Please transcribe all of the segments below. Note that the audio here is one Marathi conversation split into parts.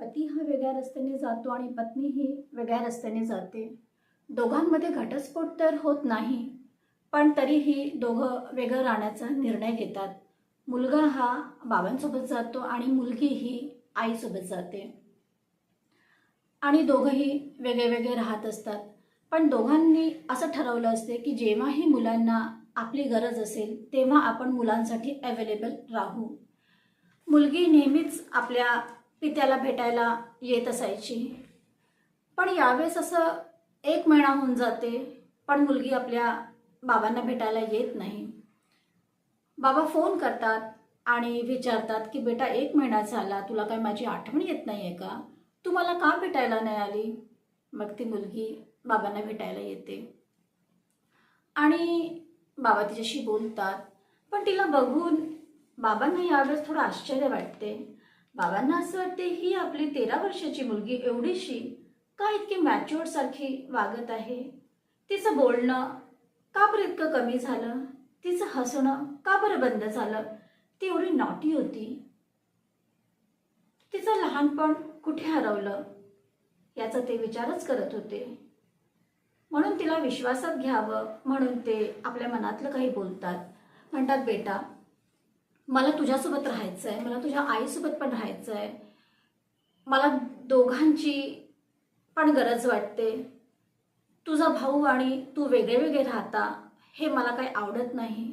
पती हा वेगळ्या रस्त्याने जातो आणि पत्नी ही वेगळ्या रस्त्याने जाते. दोघांमध्ये घटस्फोट तर होत नाही पण तरीही दोघं वेगळं राहण्याचा निर्णय घेतात. मुलगा हा बाबांसोबत जातो आणि मुलगी ही आईसोबत जाते. आणि दोघंही वेगळे वेगळे राहत असतात. पण दोघांनी असं ठरवलं असते की जेव्हाही मुलांना आपली गरज असेल तेव्हा आपण मुलांसाठी अवेलेबल राहू. मुलगी नेहमीच आपल्या पित्याला भेटायला येत असायची. पण यावेळेस असं एक महिना होऊन जाते पण मुलगी आपल्या बाबांना भेटायला येत नाही. बाबा फोन करतात आणि विचारतात की बेटा एक महिना झाला तुला काय माझी आठवण येत नाही आहे का? तू मला का भेटायला नाही आली? मग ती मुलगी बाबांना भेटायला येते. आणि बाबा तिच्याशी बोलतात. पण तिला बघून बाबांना यावेळेस थोडं आश्चर्य वाटते. बाबांना असं वाटते ही आपली तेरा वर्षाची मुलगी एवढीशी का इतकी मॅच्युअर सारखी वागत आहे? तिचं बोलणं का बरं इतकं कमी झालं? तिचं हसणं का बरं बंद झालं? ती एवढी नॉटी होती. तिचं लहानपण कुठे हरवलं? याचा ते विचारच करत होते. म्हणून तिला विश्वासात घ्यावं म्हणून ते आपल्या मनातलं काही बोलतात. म्हणतात बेटा मला तुझ्यासोबत राहायचं आहे मला तुझ्या आईसोबत पण राहायचं आहे मला दोघांची पण गरज वाटते. तुझा भाऊ आणि तू वेगळे वेगळे राहता हे मला काही आवडत नाही.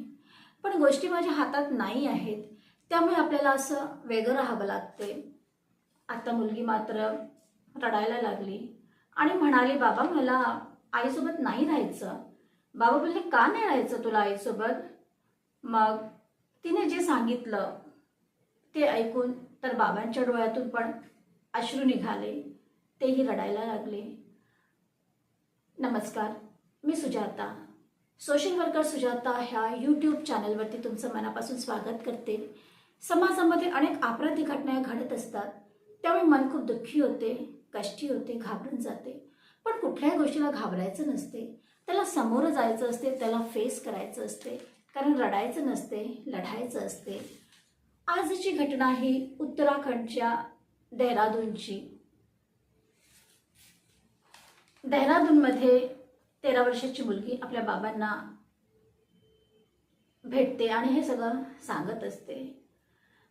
पण गोष्टी माझ्या हातात नाही आहेत त्यामुळे आपल्याला असं वेगळं राहावं लागते. आता मुलगी मात्र रडायला लागली आणि म्हणाली बाबा मला आईसोबत नाही राहायचं. बाबा बोलले का नाही राहायचं तुला आईसोबत? मग तिने जे सांगितलं ते ऐकून तर बाबांच्या डोळ्यातून पण अश्रू निघाले. तेही रडायला लागले. नमस्कार मी सुजाता. सोशल वर्कर सुजाता ह्या यूट्यूब चॅनलवरती तुमचं मनापासून स्वागत करते. समाजामध्ये अनेक अपराधी घटना घडत असतात. त्यामुळे मन खूप दुःखी होते कष्टी होते घाबरून जाते. पण कुठल्याही गोष्टीला घाबरायचं नसते. त्याला समोर जायचं असते त्याला फेस करायचं असते. कारण रडायचं नसते लढायचं असते. आजची घटना ही उत्तराखंडच्या देहरादूनची. देहरादूनमध्ये तेरा वर्षाची मुलगी आपल्या बाबांना भेटते आणि हे सगळं सांगत असते.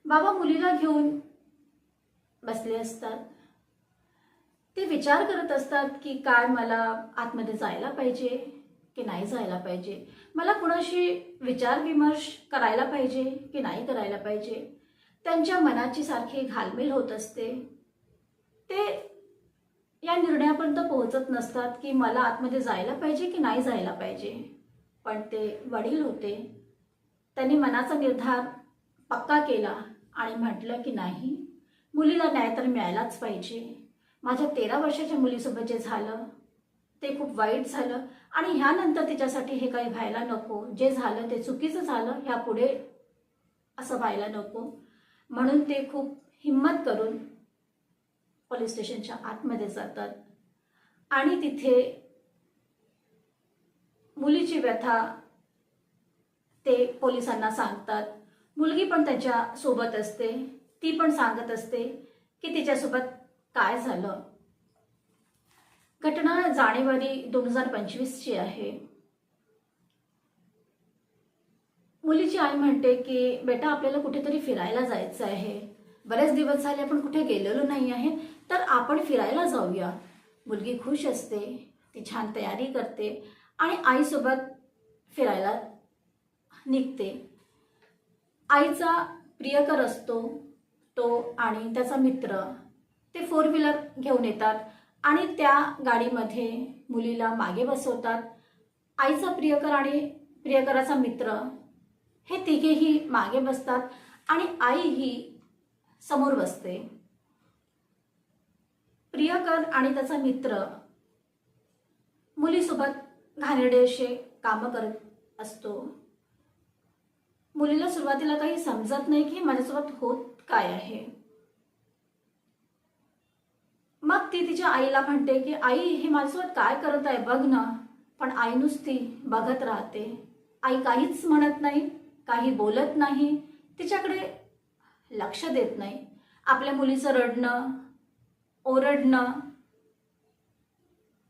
बाबा मुलीला घेऊन बसले असतात. ते विचार करत असतात की काय मला आतमध्ये जायला पाहिजे की नाही जायला पाहिजे. मला कुणाशी विचारविमर्श करायला पाहिजे की नाही करायला पाहिजे? त्यांच्या मनाची सारखी घालमेल होत असते. ते या निर्णयापर्यंत पोहोचत नसतात की मला आतमध्ये जायला पाहिजे की नाही जायला पाहिजे. पण ते वडील होते. त्यांनी मनाचा निर्धार पक्का केला आणि म्हटलं की नाही मुलीला न्याय तर मिळायलाच पाहिजे. माझ्या तेरा वर्षाच्या मुलीसोबत जे झालं ते खूप वाईट झालं. आणि ह्यानंतर तिच्यासाठी हे काही व्हायला नको. जे झालं ते चुकीचं झालं ह्यापुढे असं व्हायला नको. म्हणून ते खूप हिंमत करून पोलीस स्टेशनच्या आतमध्ये जातात. आणि तिथे मुलीची व्यथा ते पोलिसांना सांगतात. मुलगी पण त्याच्या सोबत असते. ती पण सांगत असते की तिच्यासोबत काय झालं? घटना जानेवारी दोन हजार पंचवीसची आहे. मुलीची आई म्हणते की बेटा आपल्याला कुठेतरी फिरायला जायचं आहे. बरेच दिवस झाले आपण कुठे गेलेलो नाही आहे तर आपण फिरायला जाऊया. मुलगी खुश असते ती छान तयारी करते आणि आईसोबत फिरायला निघते. आईचा प्रियकर असतो तो आणि त्याचा मित्र. ते फोर व्हीलर घेऊन येतात. आणि त्या गाडीमध्ये मुलीला मागे बसवतात. आईचा प्रियकर आणि प्रियकराचा मित्र हे तिघेही मागे बसतात आणि आई ही समोर बसते. प्रियकर आणि त्याचा मित्र मुलीसोबत घाणेरडे असे कामं करत असतो. मुलीला सुरुवातीला काही समजत नाही की माझ्यासोबत होत काय आहे. मग ती तिच्या आईला म्हणते की आई हे माझ्यासोबत काय करत आहे? बघ ना. पण आई नुसती बघत राहते. आई काहीच म्हणत नाही काही बोलत नाही तिच्याकडे लक्ष देत नाही. आपल्या मुलीचं रडणं ओरडणं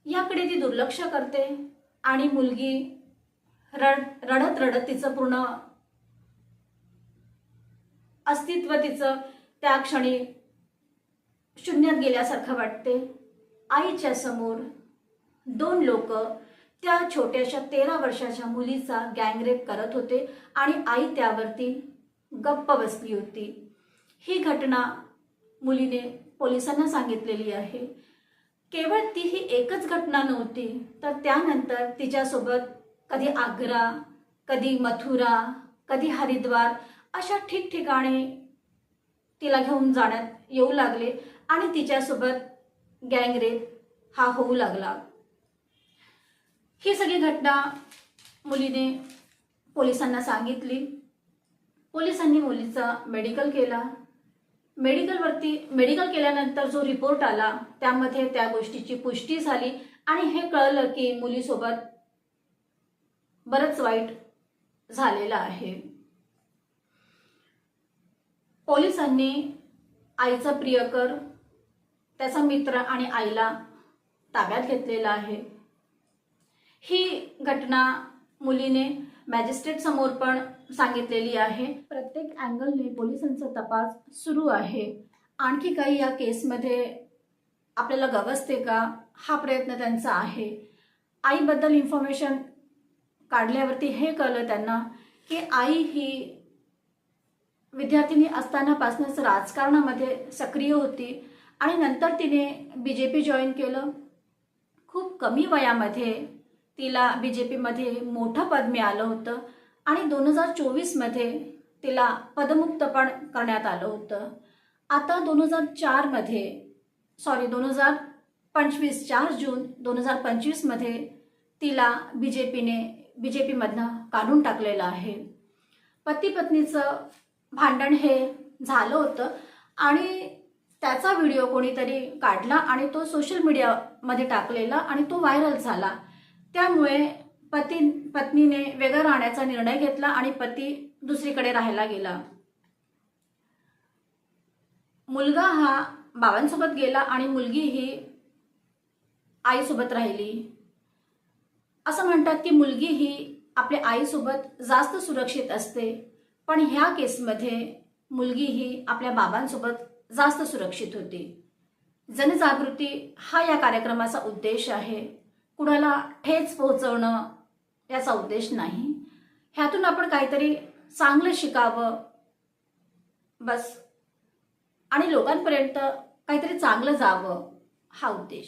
याकडे ती दुर्लक्ष करते. आणि मुलगी रड रडत रडत तिचं पूर्ण अस्तित्व तिचं त्या क्षणी शून्यात गेल्यासारखं वाटते. आईच्या समोर दोन लोक त्या छोट्याशा तेरा वर्षाच्या मुलीचा गँगरेप करत होते आणि आई त्यावरती गप्प बसली होती. ही घटना मुलीने पोलिसांना सांगितलेली आहे. केवळ ती ही एकच घटना नव्हती तर त्यानंतर तिच्यासोबत कधी आग्रा कधी मथुरा कधी हरिद्वार अशा ठिकठिकाणी तिला घेऊन जाण्यात येऊ लागले. आणि तिच्यासोबत गँगरेप हा होऊ लागला. ही सगळी घटना मुलीने पोलिसांना सांगितली. पोलिसांनी मुलीचा मेडिकल केला. मेडिकलवरती मेडिकल केल्यानंतर जो रिपोर्ट आला त्यामध्ये त्या गोष्टीची पुष्टी झाली आणि हे कळलं की मुलीसोबत बरंच वाईट झालेलं आहे. पोलिसांनी आईचा प्रियकर त्याचा मित्र आणि आईला ताब्यात घेतलेला आहे. ही घटना मुलीने मॅजिस्ट्रेट समोर पण सांगितलेली आहे. प्रत्येक अँगलने पोलिसांचा तपास सुरू आहे. आणखी काही या केसमध्ये आपल्याला गवसते का? हा प्रयत्न त्यांचा आहे. आईबद्दल इन्फॉर्मेशन काढल्यावरती हे कळलं त्यांना की आई ही विद्यार्थिनी असतानापासूनच राजकारणामध्ये सक्रिय होती. आणि नंतर तिने बी जे पी जॉईन केलं. खूप कमी वयामध्ये तिला बी जे पीमध्ये मोठं पद मिळालं होतं. आणि दोन हजार चोवीसमध्ये तिला पदमुक्त पण करण्यात आलं होतं. आता दोन हजार चारमध्ये सॉरी दोन हजार पंचवीस चार जून दोन हजार पंचवीसमध्ये तिला बी जे पीने बी जे पीमधनं काढून टाकलेलं आहे. पती पत्नीचं भांडण हे झालं होतं. आणि त्याचा व्हिडिओ कोणीतरी काढला आणि तो सोशल मीडियामध्ये टाकलेला आणि तो व्हायरल झाला. त्यामुळे पती पत्नीने वेगळं राहण्याचा निर्णय घेतला आणि पती दुसरीकडे राहायला गेला. मुलगा हा बाबांसोबत गेला आणि मुलगी ही आईसोबत राहिली. असं म्हणतात की मुलगी ही आपल्या आईसोबत जास्त सुरक्षित असते. पण ह्या केसमध्ये मुलगी ही आपल्या बाबांसोबत जास्त सुरक्षित होती. जनजागृती हा या कार्यक्रमाचा उद्देश आहे. कुणाला ठेच पोहोचवणं याचा उद्देश नाही. ह्यातून आपण काहीतरी चांगलं शिकावं. बस. आणि लोकांपर्यंत काहीतरी चांगलं जावं हा उद्देश.